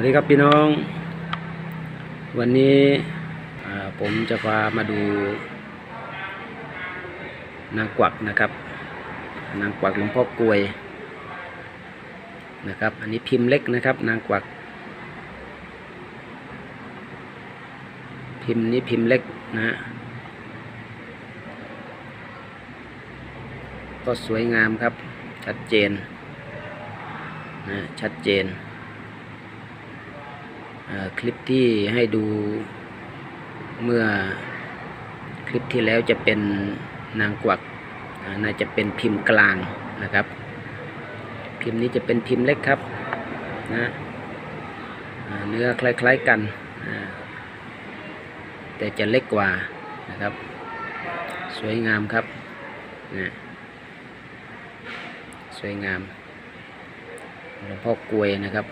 วัสดีครับพี่น้อง วันนี้ผมจะพามาดู นางกวักนะครับ นางกวักหลวงพ่อกลวยนะครับ อันนี้พิมพ์เล็กนะครับ นางกวัก พิมพ์นี้พิมพ์เล็กนะ ก็สวยงามครับ ชัดเจนนะชัดเจน คลิปที่ให้ดูเมื่อคลิปที่แล้วจะเป็นนางกวักน่าจะเป็นพิมพ์กลางนะครับ พิมพ์นี้จะเป็นพิมพ์เล็กครับนะเนื้อคล้ายๆกันแต่จะเล็กกว่านะครับ สวยงามครับนะสวยงามหลวงพ่อกลวยนะครับ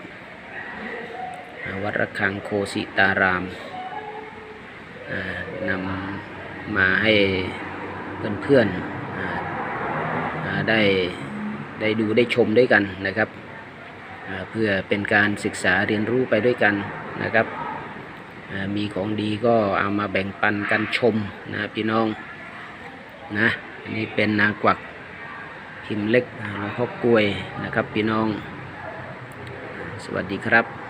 วัดระฆังโคสิตารามนำมาให้เพื่อนๆได้ได้ดูได้ชมด้วยกันนะครับเพื่อเป็นการศึกษาเรียนรู้ไปด้วยกันนะครับมีของดีก็เอามาแบ่งปันกันชมนะพี่น้องนะอันนี้เป็นนางกวักพิมพ์เล็กหลวงพ่อกล้วยนะครับพี่น้อง สวัสดีครับ